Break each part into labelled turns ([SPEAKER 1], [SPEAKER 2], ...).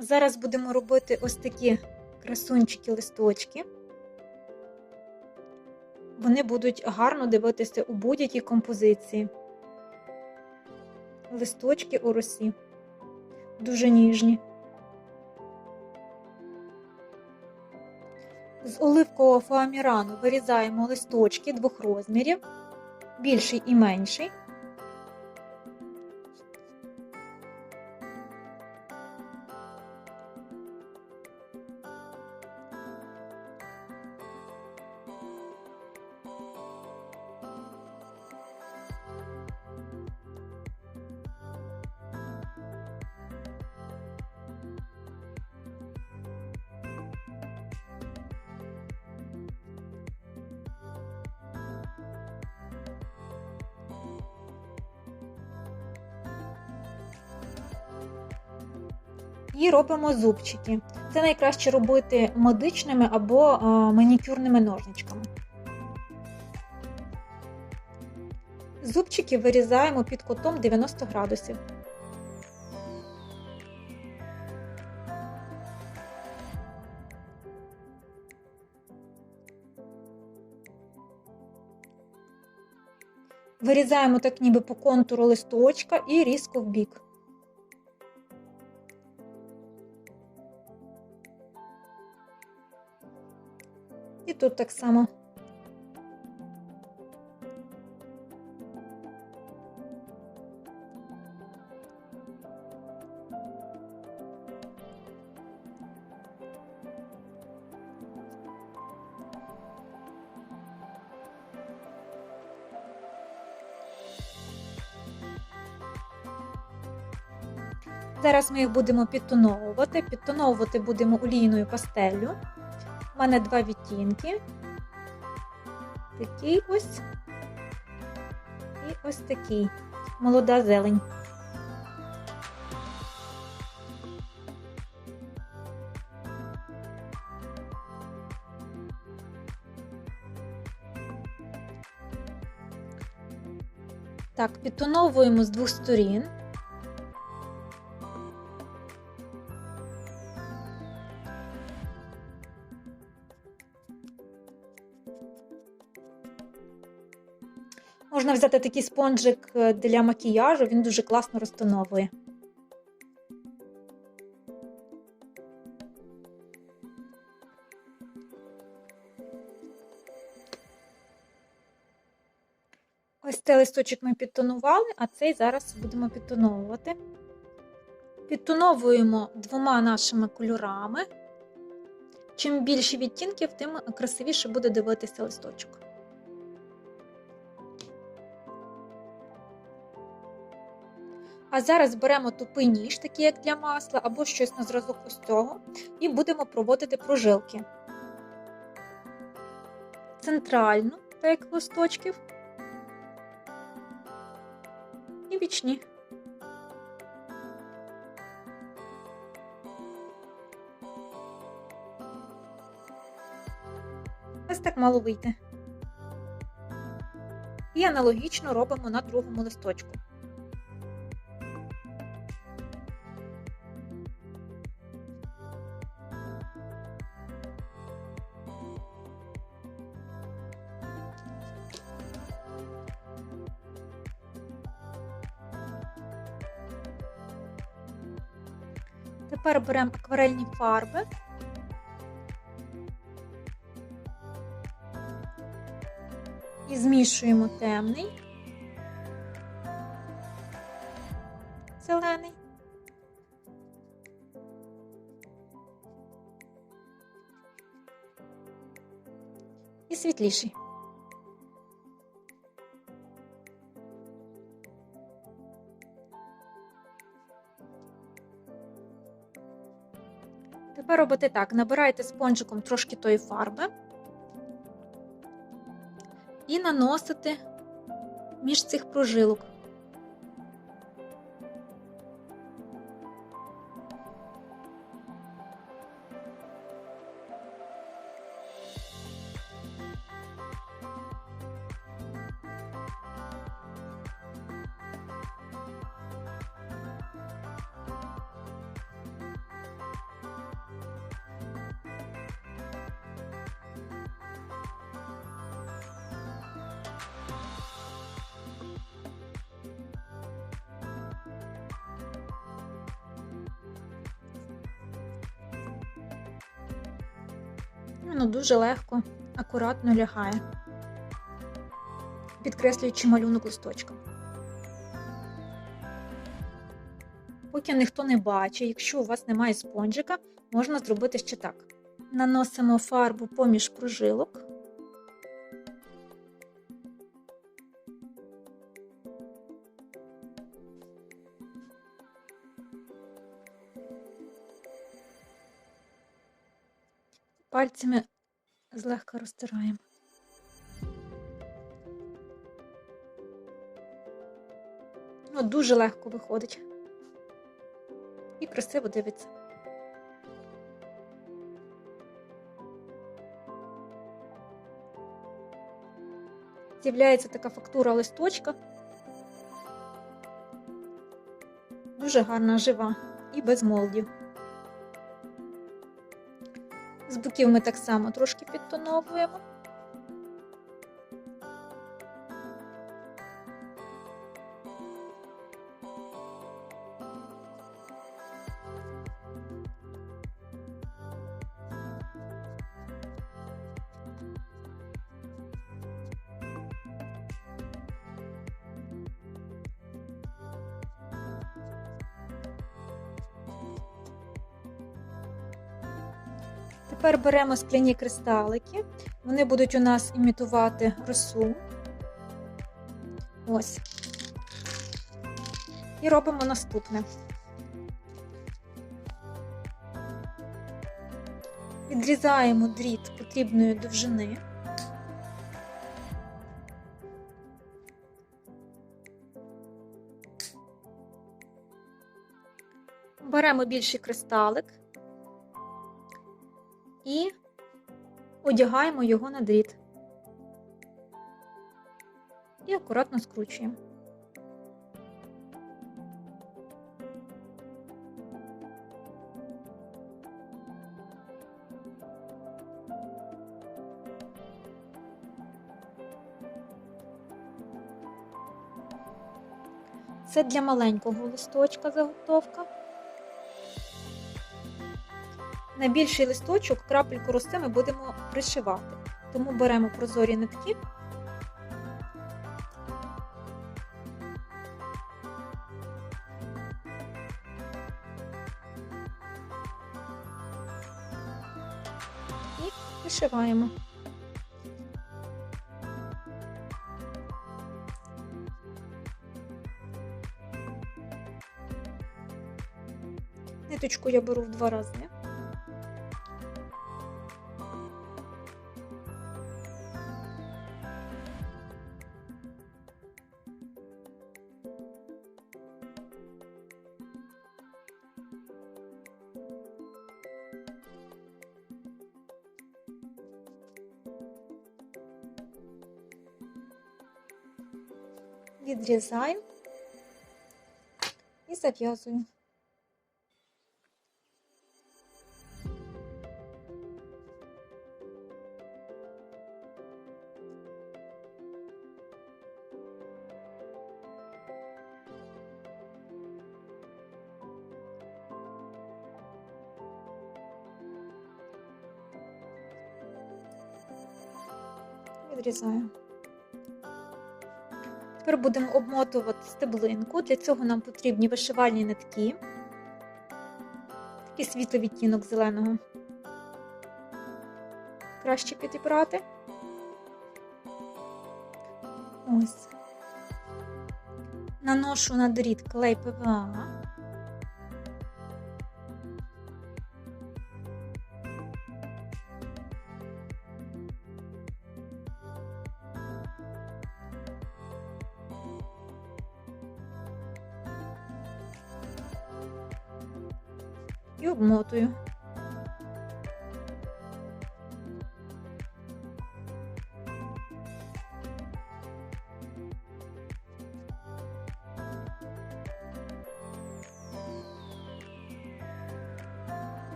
[SPEAKER 1] Зараз будемо робити ось такі красунчики листочки. Вони будуть гарно дивитися у будь-якій композиції. Листочки у росі. Дуже ніжні. З оливкового фоамірану вирізаємо листочки двох розмірів, більший і менший. І робимо зубчики. Це найкраще робити медичними або е, манікюрними ножничками. Зубчики вирізаємо під кутом 90 градусів. Вирізаємо так ніби по контуру листочка і різко в бік. І тут так само. Зараз ми їх будемо підтоновувати. Підтоновувати будемо олійною пастеллю. У мене два відтінки. Такий ось і ось такий. Молода зелень. Так, підтоновуємо з двох сторін. Можна взяти такий спонжик е, для макіяжу, він дуже класно розтоновує. Ось цей листочок ми підтонували, а цей зараз будемо підтоновувати. Підтоновуємо двома нашими кольорами. Чим більше відтінків, тим красивіше буде дивитися листочок. А зараз беремо тупий ніж, такий як для масла, або щось на зразок ось цього, і будемо проводити прожилки. Центрально, так як листочків, і бічні. Ось так мало вийти. І аналогічно робимо на другому листочку. Тепер беремо акварельні фарби. І змішуємо темний, зелений. І світліший. Тепер робите так: набирайте спонжиком трошки тої фарби і наносите між цих прожилок. Воно дуже легко, акуратно лягає, підкреслюючи малюнок листочка. Поки ніхто не бачить, якщо у вас немає спонжика, можна зробити ще так. Наносимо фарбу поміж прожилок. Пальцями злегка розтираємо. Ну, дуже легко виходить. І красиво дивиться. З'являється така фактура листочка. Дуже гарна, жива і без молдів. З боків ми так само трошки підтоновуємо. Тепер беремо скляні кристалики. Вони будуть у нас імітувати росу. Ось. І робимо наступне. Відрізаємо дріт потрібної довжини. Беремо більший кристалик і одягаємо його на дріт. І акуратно скручуємо. Це для маленького листочка заготовка. На більший листочок крапельку роси ми будемо пришивати. Тому беремо прозорі нитки. І пришиваємо. Ниточку я беру в два рази. Відрізаю і зав'язую. Відрізаю. Тепер будемо обмотувати стеблинку. Для цього нам потрібні вишивальні нитки. Такий світлий відтінок зеленого. Краще підібрати. Ось. Наношу на дріт клей ПВА.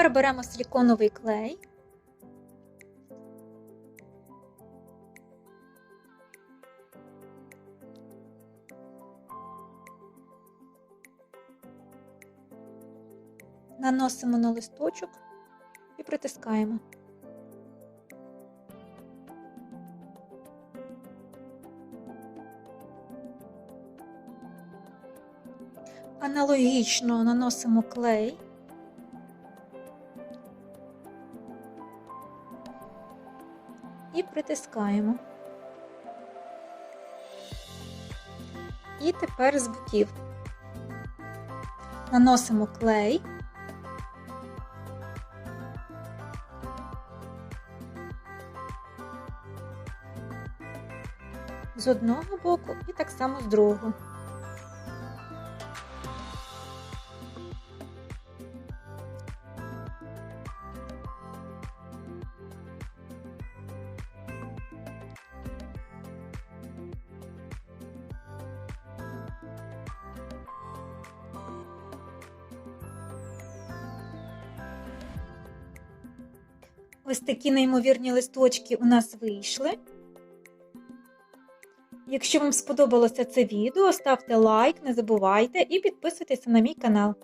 [SPEAKER 1] Тепер беремо силіконовий клей. Наносимо на листочок і притискаємо. Аналогічно наносимо клей. І притискаємо. І тепер з боків наносимо клей. З одного боку і так само з другого. Ось такі неймовірні листочки у нас вийшли. Якщо вам сподобалося це відео, ставте лайк, не забувайте і підписуйтесь на мій канал.